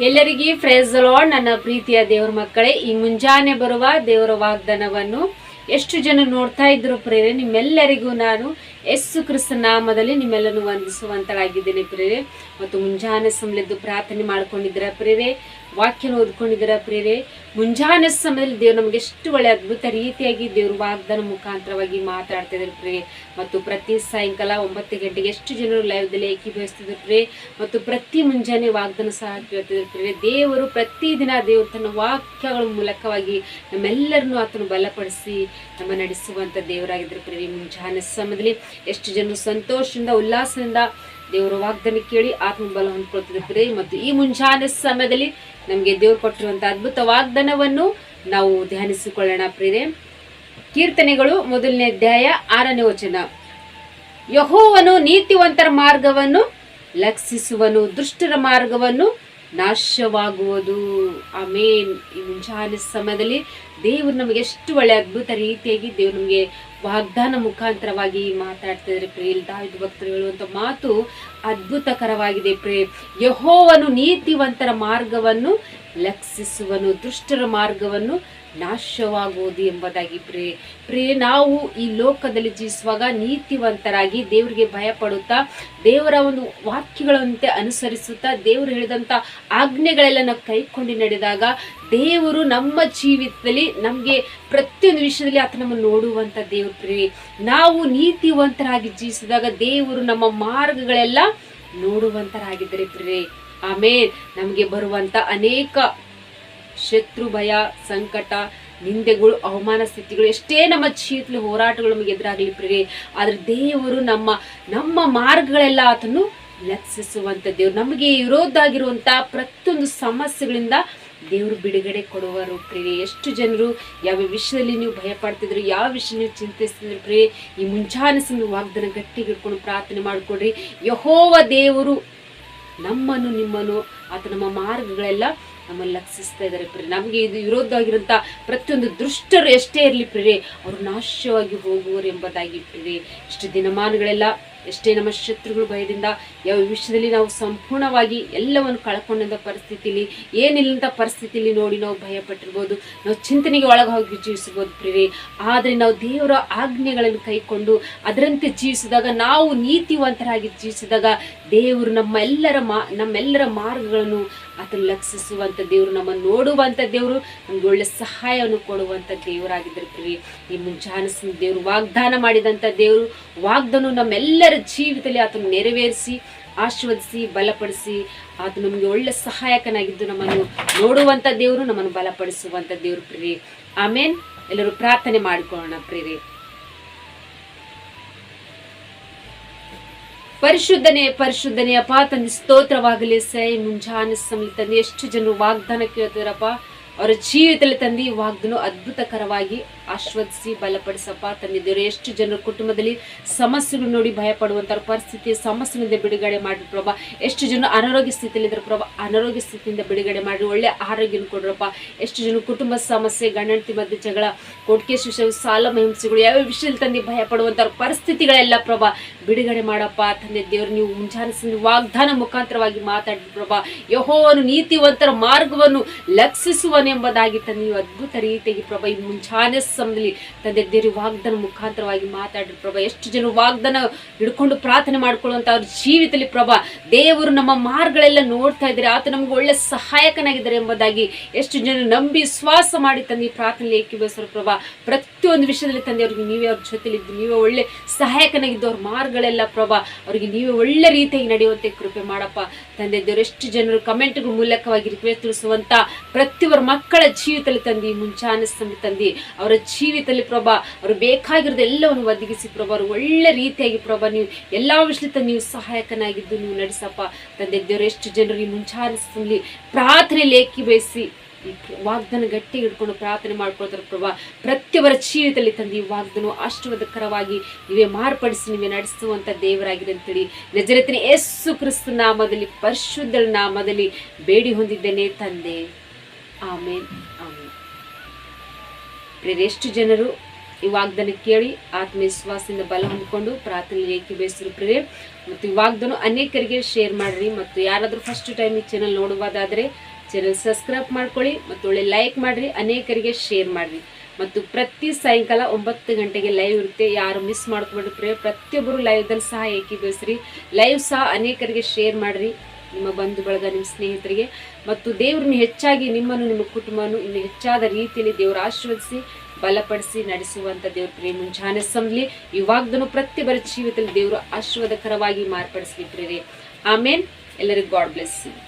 ಎಲ್ಲರಿಗೆ phrase lord ನನ್ನ ಪ್ರೀತಿಯ ದೇವರ ಮಕ್ಕಳೇ, ಈ ಮುಂಜಾನೆ ಬರುವ ದೇವರ ವಾಗ್ದಾನವನ್ನು ಎಷ್ಟು ಜನ ನೋಡ್ತಾ ಇದ್ರು ಪ್ರೇರೆ ನಿಮ್ಮೆಲ್ಲರಿಗೂ ನಾನು ಯೇಸು ಕ್ರಿಸ್ತ ನಾಮದಲ್ಲಿ ನಿಮ್ಮೆಲ್ಲರೂ ವಂದಿಸುವಂತಳಾಗಿದ್ದೇನೆ ಪ್ರೇರೆ ಮತ್ತು ಮುಂಜಾನೆ ಸಮಯದ್ದು ಪ್ರಾರ್ಥನೆ ಮಾಡ್ಕೊಂಡಿದ್ದೀರಾ ಪ್ರೇರೆ ವಾಕ್ಯನ ಓದ್ಕೊಂಡಿದ್ದೀರಾ ಪ್ರೇರೆ ಮುಂಜಾನೆ ಸಮಯದಲ್ಲಿ ದೇವ್ರು ನಮಗೆ ಎಷ್ಟು ಒಳ್ಳೆ ಅದ್ಭುತ ರೀತಿಯಾಗಿ ದೇವ್ರ ವಾಗ್ದಾನ ಮುಖಾಂತರವಾಗಿ ಮಾತಾಡ್ತಾ ಪ್ರೇ ಮತ್ತು ಪ್ರತಿ ಸಾಯಂಕಾಲ ಒಂಬತ್ತು ಗಂಟೆಗೆ ಎಷ್ಟು ಜನರು ಲೈವ್ದಲ್ಲಿ ಏಕೀಭವಿಸ್ತಿದ್ರು ಪ್ರೇ ಮತ್ತು ಪ್ರತಿ ಮುಂಜಾನೆ ವಾಗ್ದಾನ ಸಹ ಕೇಳ್ತಿದ್ರು ಪ್ರೇ ದೇವರು ಪ್ರತಿದಿನ ದೇವರು ತನ್ನ ವಾಕ್ಯಗಳ ಮೂಲಕವಾಗಿ ನಮ್ಮೆಲ್ಲರನ್ನು ಆತನು ಬಲಪಡಿಸಿ ನಮ್ಮ ನಡೆಸುವಂಥ ದೇವರಾಗಿದ್ರು ಪ್ರೇ ಮುಂಜಾನೆ ಸಮಯದಲ್ಲಿ ಎಷ್ಟು ಜನರು ಸಂತೋಷದಿಂದ, ಉಲ್ಲಾಸದಿಂದ ದೇವರ ವಾಗ್ದಾನ ಕೇಳಿ ಆತ್ಮಬಲ ಹೊಂದ್ಕೊಳ್ತಿದ್ರೆ ಮತ್ತು ಈ ಮುಂಜಾನೆ ಸಮಯದಲ್ಲಿ ನಮಗೆ ದೇವರು ಕೊಟ್ಟಿರುವಂಥ ಅದ್ಭುತ ವಾಗ್ದಾನವನ್ನು ನಾವು ಧ್ಯಾನಿಸಿಕೊಳ್ಳೋಣ ಪ್ರೇರೆ ಕೀರ್ತನೆಗಳು ಮೊದಲನೇ ಅಧ್ಯಾಯ ಆರನೇ ವಚನ. ಯಹೋವನು ನೀತಿವಂತರ ಮಾರ್ಗವನ್ನು ಲಕ್ಷಿಸುವನು, ದುಷ್ಟರ ಮಾರ್ಗವನ್ನು ನಾಶವಾಗುವುದು. ಆಮೇನ್. ಈ ಮುಂಜಾನೆ ಸಮಯದಲ್ಲಿ ದೇವರು ನಮಗೆ ಎಷ್ಟು ಒಳ್ಳೆ ಅದ್ಭುತ ರೀತಿಯಾಗಿ ದೇವರು ನಮಗೆ ವಾಗ್ದಾನ ಮುಖಾಂತರವಾಗಿ ಮಾತಾಡ್ತಿದ್ರೆ ಪ್ರೇಲ್ ದಾವಿದ ಭಕ್ತರು ಹೇಳುವಂತ ಮಾತು ಅದ್ಭುತಕರವಾಗಿದೆ. ಪ್ರೇ ಯಹೋವನು ನೀತಿವಂತರ ಮಾರ್ಗವನ್ನು ಲಕ್ಷಿಸುವನು, ದುಷ್ಟರ ಮಾರ್ಗವನ್ನು ನಾಶವಾಗುವುದು ಎಂಬುದಾಗಿ ಪ್ರೇ ಪ್ರೇ ನಾವು ಈ ಲೋಕದಲ್ಲಿ ಜೀವಿಸುವಾಗ ನೀತಿವಂತರಾಗಿ ದೇವರಿಗೆ ಭಯಪಡುತ್ತಾ, ದೇವರ ಒಂದು ವಾಕ್ಯಗಳಂತೆ ಅನುಸರಿಸುತ್ತಾ, ದೇವರು ಹೇಳಿದಂಥ ಆಜ್ಞೆಗಳೆಲ್ಲ ನಾವು ಕೈಕೊಂಡು ನಡೆದಾಗ ದೇವರು ನಮ್ಮ ಜೀವಿತದಲ್ಲಿ ನಮಗೆ ಪ್ರತಿಯೊಂದು ವಿಷಯದಲ್ಲಿ ಆತ ನಮ್ಮನ್ನು ನೋಡುವಂಥ ದೇವರು ಪ್ರೇ ನಾವು ನೀತಿವಂತರಾಗಿ ಜೀವಿಸಿದಾಗ ದೇವರು ನಮ್ಮ ಮಾರ್ಗಗಳೆಲ್ಲ ನೋಡುವಂತರಾಗಿದ್ದರೆ ಪ್ರೇ ಆಮೇಲೆ ನಮಗೆ ಬರುವಂಥ ಅನೇಕ ಶತ್ರು ಭಯ ಸಂಕಟ, ನಿಂದೆಗಳು, ಅವಮಾನ ಸ್ಥಿತಿಗಳು, ಎಷ್ಟೇ ನಮ್ಮ ಜೀವಿತದಲ್ಲಿ ಹೋರಾಟಗಳು ನಮಗೆ ಎದುರಾಗಲಿ ಪ್ರೇ ಆದ್ರೆ ದೇವರು ನಮ್ಮ ನಮ್ಮ ಮಾರ್ಗಗಳೆಲ್ಲ ಆತನು ಲಕ್ಷಿಸುವಂತ ದೇವ್ರು. ನಮಗೆ ಇರೋದಾಗಿರುವಂಥ ಪ್ರತಿಯೊಂದು ಸಮಸ್ಯೆಗಳಿಂದ ದೇವರು ಬಿಡುಗಡೆ ಕೊಡುವರು ಪ್ರೇ ಎಷ್ಟು ಜನರು ಯಾವ ವಿಷಯದಲ್ಲಿ ನೀವು ಭಯ ಪಡ್ತಿದ್ರು ಯಾವ ವಿಷಯ ನೀವು ಚಿಂತಿಸ್ತಿದ್ರು ಪ್ರೇ ಈ ಮುಂಜಾನೆ ವಾಗ್ದಾನ ಗಟ್ಟಿಗೆ ಹಿಡ್ಕೊಂಡು ಪ್ರಾರ್ಥನೆ ಮಾಡಿಕೊಡ್ರಿ. ಯಹೋವ ದೇವರು ನಮ್ಮನ್ನು, ನಿಮ್ಮನ್ನು, ಆತ ನಮ್ಮ ಮಾರ್ಗಗಳೆಲ್ಲ ನಮ್ಮಲ್ಲಿ ಲಕ್ಷಿಸ್ತಾ ಇದ್ದಾರೆ ಪ್ರೇ ನಮಗೆ ಇದು ವಿರೋಧವಾಗಿರುವಂಥ ಪ್ರತಿಯೊಂದು ದುಷ್ಟರು ಎಷ್ಟೇ ಇರಲಿ ಪ್ರೇ ಅವರು ನಾಶವಾಗಿ ಹೋಗುವರು ಎಂಬುದಾಗಿ ಪ್ರಿಯೆ ಇಷ್ಟು ದಿನಮಾನಗಳೆಲ್ಲ ಎಷ್ಟೇ ನಮ್ಮ ಶತ್ರುಗಳು ಭಯದಿಂದ ಯಾವ ವಿಷಯದಲ್ಲಿ ನಾವು ಸಂಪೂರ್ಣವಾಗಿ ಎಲ್ಲವನ್ನು ಕಳ್ಕೊಂಡಂಥ ಪರಿಸ್ಥಿತಿಲಿ ಏನಿಲ್ಲಂಥ ಪರಿಸ್ಥಿತಿಲಿ ನೋಡಿ ನಾವು ಭಯಪಟ್ಟಿರ್ಬೋದು. ನಾವು ಚಿಂತನೆಗೆ ಒಳಗೆ ಹೋಗಿ ಜೀವಿಸ್ಬೋದು ಪ್ರಿಯೆ ಆದರೆ ನಾವು ದೇವರ ಆಜ್ಞೆಗಳನ್ನು ಕೈಕೊಂಡು ಅದರಂತೆ ಜೀವಿಸಿದಾಗ, ನಾವು ನೀತಿವಂತರಾಗಿ ಜೀವಿಸಿದಾಗ, ದೇವರು ನಮ್ಮೆಲ್ಲರ ಮಾ, ನಮ್ಮೆಲ್ಲರ ಮಾರ್ಗಗಳನ್ನು ಅದನ್ನು ಲಕ್ಷಿಸುವಂಥ ದೇವರು, ನಮ್ಮನ್ನು ನೋಡುವಂಥ ದೇವರು, ನಮ್ಗೆ ಒಳ್ಳೆ ಸಹಾಯವನ್ನು ಕೊಡುವಂಥ ದೇವರಾಗಿದ್ದರು ಪ್ರಿಯ ಈ ಮುಂಚಾನಸಿನ ದೇವರು ವಾಗ್ದಾನ ಮಾಡಿದಂಥ ದೇವರು ವಾಗ್ದಾನ ನಮ್ಮೆಲ್ಲರ ಜೀವಿತದಲ್ಲಿ ಆತನು ನೆರವೇರಿಸಿ, ಆಶೀರ್ವದಿಸಿ, ಬಲಪಡಿಸಿ, ಆತ ನಮಗೆ ಒಳ್ಳೆ ಸಹಾಯಕನಾಗಿದ್ದು ನಮ್ಮನ್ನು ನೋಡುವಂಥ ದೇವರು, ನಮ್ಮನ್ನು ಬಲಪಡಿಸುವಂಥ ದೇವರು ಪ್ರೀರಿ ಆಮೇನ್. ಎಲ್ಲರೂ ಪ್ರಾರ್ಥನೆ ಮಾಡಿಕೊಳ್ಳೋಣ ಪ್ರೀರಿ ಪರಿಶುದ್ಧನೇ ಪರಿಶುದ್ಧನೇ, ಅಪ್ಪ, ತಂದೆ, ಸ್ತೋತ್ರವಾಗಲಿ, ಸೈ, ಮುಂಜಾನೆ ಸಮಯ ತಂದೆ, ಎಷ್ಟು ಜನರು ವಾಗ್ದಾನ ಕೇಳ್ತಾರಪ್ಪ ಅವರ ಜೀವಿತದಲ್ಲಿ ತಂದೆ ವಾಗ್ದಾನ ಅದ್ಭುತಕರವಾಗಿ ಆಶ್ವದಿಸಿ ಬಲಪಡಿಸಪ್ಪ. ತಂದಿದ್ದೇವೆ ಎಷ್ಟು ಜನರ ಕುಟುಂಬದಲ್ಲಿ ಸಮಸ್ಯೆಗಳು ನೋಡಿ ಭಯಪಡುವಂಥ ಪರಿಸ್ಥಿತಿ ಸಮಸ್ಯೆಯಿಂದ ಬಿಡುಗಡೆ ಮಾಡಿ ಪ್ರಭಾ. ಎಷ್ಟು ಜನ ಅನಾರೋಗ್ಯ ಸ್ಥಿತಿಯಲ್ಲಿ ಇದ್ದಾರೆ ಪ್ರಭಾ. ಅನಾರೋಗ್ಯ ಸ್ಥಿತಿಯಿಂದ ಬಿಡುಗಡೆ ಮಾಡಿ ಒಳ್ಳೆ ಆರೋಗ್ಯನ ಕೊಡ್ರಪ್ಪ ಎಷ್ಟು ಜನ ಕುಟುಂಬ ಸಮಸ್ಯೆ, ಗಂಡಂತಿ ಮಧ್ಯೆ ಜಗಳ ಕೋಟ್ಕೇಶ್ ಶಿಶು ಸಾಲ ಮಹಿಂಸೆಗಳು ಯಾವ ವಿಷಯದಲ್ಲಿ ತಂದೆ ಭಯಪಡುವಂಥ ಪರಿಸ್ಥಿತಿಗಳೆಲ್ಲ ಪ್ರಭಾ. ಬಿಡುಗಡೆ ಮಾಡಪ್ಪ, ತಂದೆ ದೇವರು, ನೀವು ಮುಂಜಾನೆ ವಾಗ್ದಾನ ಮುಖಾಂತರವಾಗಿ ಮಾತಾಡಿ ಪ್ರಭಾ. ಯಹೋವನು ನೀತಿವಂತರ ಮಾರ್ಗವನ್ನು ಲಕ್ಷಿಸುವನೆಂಬುದಾಗಿ ತಂದೆ ನೀವು ಅದ್ಭುತ ರೀತಿಯಾಗಿ ಪ್ರಭಾ ಈ ಮುಂಜಾನೆ ಸಮಯದಲ್ಲಿ ತಂದೆ ದೇವರು ವಾಗ್ದಾನ ಮುಖಾಂತರವಾಗಿ ಮಾತಾಡ್ರಿ ಪ್ರಭಾ. ಎಷ್ಟು ಜನ ವಾಗ್ದಾನ ಹಿಡ್ಕೊಂಡು ಪ್ರಾರ್ಥನೆ ಮಾಡ್ಕೊಳ್ಳುವಂತ ಅವ್ರ ಜೀವಿತದಲ್ಲಿ ಪ್ರಭಾ, ದೇವರು ನಮ್ಮ ಮಾರ್ಗಳೆಲ್ಲ ನೋಡ್ತಾ ಇದ್ದಾರೆ. ಆತ ನಮ್ಗೆ ಒಳ್ಳೆ ಸಹಾಯಕನಾಗಿದ್ದಾರೆ ಎಂಬುದಾಗಿ ಎಷ್ಟು ಜನ ನಂಬಿ ಶ್ವಾಸ ಮಾಡಿ ತಂದೆ ಪ್ರಾರ್ಥನೆ ಏಕೀಭವಿಸರು ಪ್ರಭಾ. ಪ್ರತಿಯೊಂದು ವಿಷಯದಲ್ಲಿ ತಂದೆ ಅವ್ರಿಗೆ ನೀವೇ ಅವ್ರ ಜೊತೆಲಿದ್ದು, ನೀವೇ ಒಳ್ಳೆ ಸಹಾಯಕನಾಗಿದ್ದು ಅವ್ರ ಮಾರ್ಗಳೆಲ್ಲ ಪ್ರಭಾ, ಅವರಿಗೆ ನೀವೇ ಒಳ್ಳೆ ರೀತಿಯಾಗಿ ನಡೆಯುವಂತೆ ಕೃಪೆ ಮಾಡಪ್ಪ. ತಂದೆ ದೇವರು ಎಷ್ಟು ಜನರು ಕಮೆಂಟ್ಗಳ ಮೂಲಕವಾಗಿ ರಿಕ್ವೆಸ್ಟ್ ತಿಳಿಸುವಂತ ಪ್ರತಿಯೊಬ್ಬರ ಮಕ್ಕಳ ಜೀವಿತದಲ್ಲಿ ತಂದು ಮುಂಚಾನೆ ತಂದು ತಂದಿ, ಅವರ ಜೀವಿತದಲ್ಲಿ ಪ್ರಭಾ, ಅವರು ಬೇಕಾಗಿರೋದು ಎಲ್ಲವನ್ನು ಒದಗಿಸಿ ಪ್ರಭಾ, ಅವರು ಒಳ್ಳೆ ರೀತಿಯಾಗಿ ಪ್ರಭಾ, ನೀವು ಎಲ್ಲ ವಿಷಯದ ನೀವು ಸಹಾಯಕನಾಗಿದ್ದು ನೀವು ನಡೆಸಪ್ಪ. ತಂದೆ ದೇವರು, ಎಷ್ಟು ಜನರು ಈ ಮುಂಚಾರಿಸಲಿ ಪ್ರಾರ್ಥನೆ ಏಕೀಭವಿಸಿ ಈ ವಾಗ್ದಾನ ಗಟ್ಟಿ ಹಿಡ್ಕೊಂಡು ಪ್ರಾರ್ಥನೆ ಮಾಡ್ಕೊಳ್ತಾರೆ ಪ್ರಭಾ. ಪ್ರತಿಯೊಬ್ಬರ ಜೀವಿತದಲ್ಲಿ ತಂದು ಈ ವಾಗ್ದಾನ ಆಶೀರ್ವಾದಕರವಾಗಿ ನೀವೇ ಮಾರ್ಪಡಿಸಿ, ನೀವೇ ನಡೆಸುವಂತ ದೇವರಾಗಿದೆ ಅಂತೇಳಿ ನಜರತ್ನ ಯೇಸು ಕ್ರಿಸ್ತ ನಾಮದಲ್ಲಿ ಪರಿಶುದ್ಧ ನಾಮದಲ್ಲಿ ಬೇಡಿ ಹೊಂದಿದ್ದೇನೆ ತಂದೆ. ಆಮೇನ್. ಎಷ್ಟು ಜನರು ಈ ವಾಗ್ದಾನ ಕೇಳಿ ಆತ್ಮವಿಶ್ವಾಸದಿಂದ ಬಲ ಹೊಂದ್ಕೊಂಡು ಪ್ರಾರ್ಥನೆ ಏಕೀಭವಿಸಿರು ಪ್ರಿಯರೇ ಮತ್ತು ಈ ವಾಗ್ದಾನ ಅನೇಕರಿಗೆ ಶೇರ್ ಮಾಡಿರಿ. ಮತ್ತು ಯಾರಾದರೂ ಫಸ್ಟ್ ಟೈಮ್ ಈ ಚಾನಲ್ ನೋಡುವುದಾದರೆ ಚಾನಲ್ ಸಬ್ಸ್ಕ್ರೈಬ್ ಮಾಡ್ಕೊಳ್ಳಿ ಮತ್ತು ಒಳ್ಳೆ ಲೈಕ್ ಮಾಡಿರಿ, ಅನೇಕರಿಗೆ ಶೇರ್ ಮಾಡಿರಿ. ಮತ್ತು ಪ್ರತಿ ಸಾಯಂಕಾಲ ಒಂಬತ್ತು ಗಂಟೆಗೆ ಲೈವ್ ಇರುತ್ತೆ. ಯಾರು ಮಿಸ್ ಮಾಡ್ಕೊಬೇಡ್ರಿ ಪ್ರಿಯ ಪ್ರತಿಯೊಬ್ಬರು ಲೈವ್ದಲ್ಲಿ ಸಹ ಏಕೀಭವಿಸ್ರಿ ಲೈವ್ ಸಹ ಅನೇಕರಿಗೆ ಶೇರ್ ಮಾಡಿರಿ. ನಿಮ್ಮ ಬಂಧು ಬಳಗ ನಿಮ್ಮ ಸ್ನೇಹಿತರಿಗೆ. ಮತ್ತು ದೇವ್ರನ್ನ ಹೆಚ್ಚಾಗಿ ನಿಮ್ಮನ್ನು, ನಿಮ್ಮ ಕುಟುಂಬವನ್ನು ಇನ್ನು ಹೆಚ್ಚಾದ ರೀತಿಯಲ್ಲಿ ದೇವರು ಆಶೀರ್ವದಿಸಿ, ಬಲಪಡಿಸಿ ನಡೆಸುವಂಥ ದೇವ್ರ ಪ್ರಿಯ ಮುಂಜಾನೆ ಸಂಬ್ಲಿ ಇವಾಗ್ದೂ ಪ್ರತಿಯೊಬ್ಬರ ಜೀವಿತದಲ್ಲಿ ದೇವರು ಆಶೀರ್ವಾದಕರವಾಗಿ ಮಾರ್ಪಡಿಸಲಿ ಪ್ರಿಯರೇ ಆಮೇನ್. ಎಲ್ಲರಿಗೂ ಗಾಡ್ ಬ್ಲೆಸ್